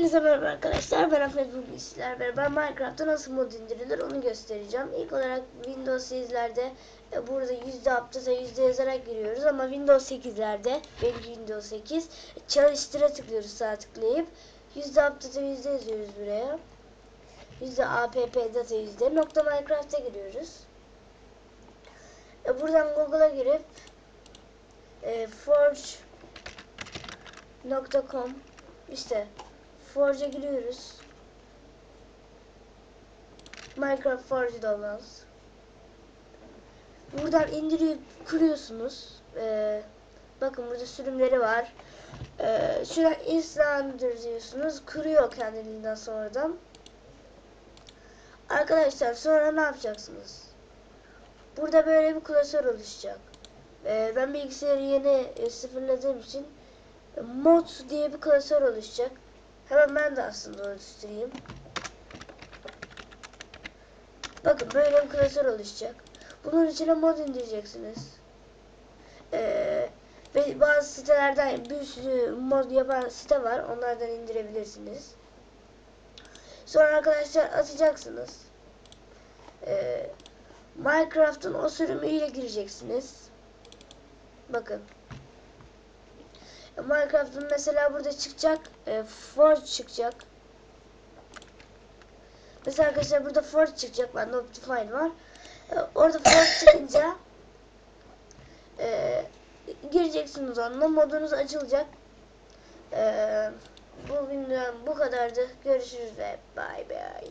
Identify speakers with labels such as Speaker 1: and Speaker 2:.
Speaker 1: Hepinize merhaba arkadaşlar. Ben Ahmet bugün sizlerle beraber Minecraft'ta nasıl mod indirilir onu göstereceğim. İlk olarak Windows 8'lerde e, burada yüzde update yüzde yazarak giriyoruz ama Windows 8'lerde benimki Windows 8 çalıştıra tıklıyoruz sağ tıklayıp yüzde update yüzde yazıyoruz buraya. Yüzde app data yüzde nokta Minecraft'a giriyoruz. E, buradan Google'a girip e, forge.com işte Forge'a giriyoruz. Minecraft Forge downloads. Buradan indirip kuruyorsunuz. Ee, bakın burada sürümleri var. Ee, şuradan installer diyorsunuz. Kuruyor kendiliğinden sonradan. Arkadaşlar sonra ne yapacaksınız? Burada böyle bir klasör oluşacak. Ee, ben bilgisayarı yeni e, sıfırladığım için e, mod diye bir klasör oluşacak. Hemen ben de aslında oluşturayım. Bakın böyle bir klasör oluşacak. Bunun içine mod indireceksiniz. Ee, ve bazı sitelerden bir sürü mod yapan site var. Onlardan indirebilirsiniz. Sonra arkadaşlar atacaksınız. Ee, Minecraft'ın o sürümüyle gireceksiniz. Bakın. Minecraft'ın mesela burada çıkacak e, Forge çıkacak. Mesela arkadaşlar burada Forge çıkacak. Bende Optifine var. E, orada Forge çıkınca e, gireceksiniz onunla. Modunuz açılacak. E, bu videodan bu kadardı. Görüşürüz ve bay bay.